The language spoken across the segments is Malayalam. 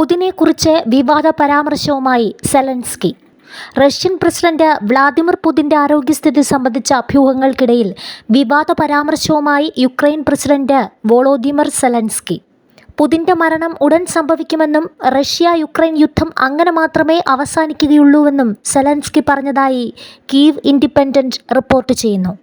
പുതിനെക്കുറിച്ച് വിവാദ പരാമർശവുമായി സെലൻസ്കി. റഷ്യൻ പ്രസിഡന്റ് വ്ളാദിമിർ പുതിന്റെ ആരോഗ്യസ്ഥിതി സംബന്ധിച്ച അഭ്യൂഹങ്ങൾക്കിടയിൽ വിവാദ പരാമർശവുമായി യുക്രൈൻ പ്രസിഡന്റ് വോളോദിമിർ സെലൻസ്കി. പുതിന്റെ മരണം ഉടൻ സംഭവിക്കുമെന്നും റഷ്യ യുക്രൈൻ യുദ്ധം അങ്ങനെ മാത്രമേ അവസാനിക്കുകയുള്ളൂവെന്നും സെലൻസ്കി പറഞ്ഞതായി കീവ് ഇൻഡിപെൻഡന്റ് റിപ്പോർട്ട് ചെയ്യുന്നു.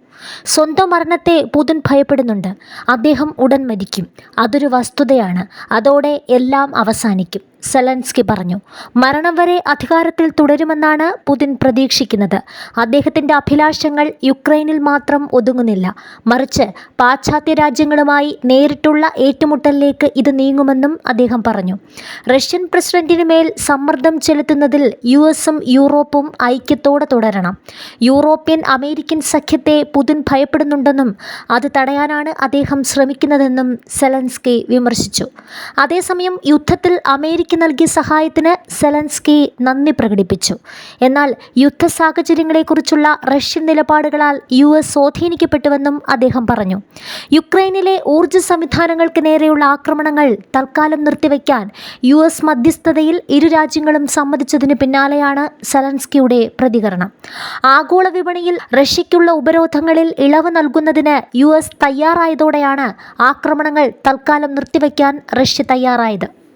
സ്വന്തം മരണത്തെ പുതിൻ ഭയപ്പെടുന്നുണ്ട്. അദ്ദേഹം ഉടൻ മരിക്കും. അതൊരു വസ്തുതയാണ്. അതോടെ എല്ലാം അവസാനിക്കും. സെലൻസ്കി പറഞ്ഞു മരണം വരെ അധികാരത്തിൽ തുടരുമെന്നാണ് പുതിൻ പ്രതീക്ഷിക്കുന്നത്. അദ്ദേഹത്തിന്റെ അഭിലാഷങ്ങൾ യുക്രൈനിൽ മാത്രം ഒതുങ്ങുന്നില്ല. മറിച്ച് പാശ്ചാത്യ രാജ്യങ്ങളുമായി നേരിട്ടുള്ള ഏറ്റുമുട്ടലിലേക്ക് ഇത് നീങ്ങുമെന്നും അദ്ദേഹം പറഞ്ഞു. റഷ്യൻ പ്രസിഡന്റിന് മേൽ സമ്മർദ്ദം ചെലുത്തുന്നതിൽ യു എസും യൂറോപ്പും ഐക്യത്തോടെ തുടരണം. യൂറോപ്യൻ അമേരിക്കൻ സഖ്യത്തെ പുതിൻ ഭയപ്പെടുന്നുണ്ടെന്നും അത് തടയാനാണ് അദ്ദേഹം ശ്രമിക്കുന്നതെന്നും സെലൻസ്കി വിമർശിച്ചു. അതേസമയം യുദ്ധത്തിൽ അമേരിക്ക നൽകിയ സഹായത്തിന് സെലൻസ്കി നന്ദി പ്രകടിപ്പിച്ചു. എന്നാൽ യുദ്ധ സാഹചര്യങ്ങളെക്കുറിച്ചുള്ള റഷ്യൻ നിലപാടുകളാൽ യു എസ് സ്വാധീനിക്കപ്പെട്ടുവെന്നും അദ്ദേഹം പറഞ്ഞു. യുക്രൈനിലെ ഊർജ സംവിധാനങ്ങൾക്ക് നേരെയുള്ള ആക്രമണങ്ങൾ തൽക്കാലം നിർത്തിവെക്കാൻ യു എസ് മധ്യസ്ഥതയിൽ ഇരു രാജ്യങ്ങളും സമ്മതിച്ചതിന് പിന്നാലെയാണ് സെലൻസ്കിയുടെ പ്രതികരണം. ആഗോള വിപണിയിൽ റഷ്യയ്ക്കുള്ള ഉപരോധങ്ങളിൽ ഇളവ് നൽകുന്നതിന് യു എസ് തയ്യാറായതോടെയാണ് ആക്രമണങ്ങൾ തൽക്കാലം നിർത്തിവെക്കാൻ റഷ്യ തയ്യാറായത്.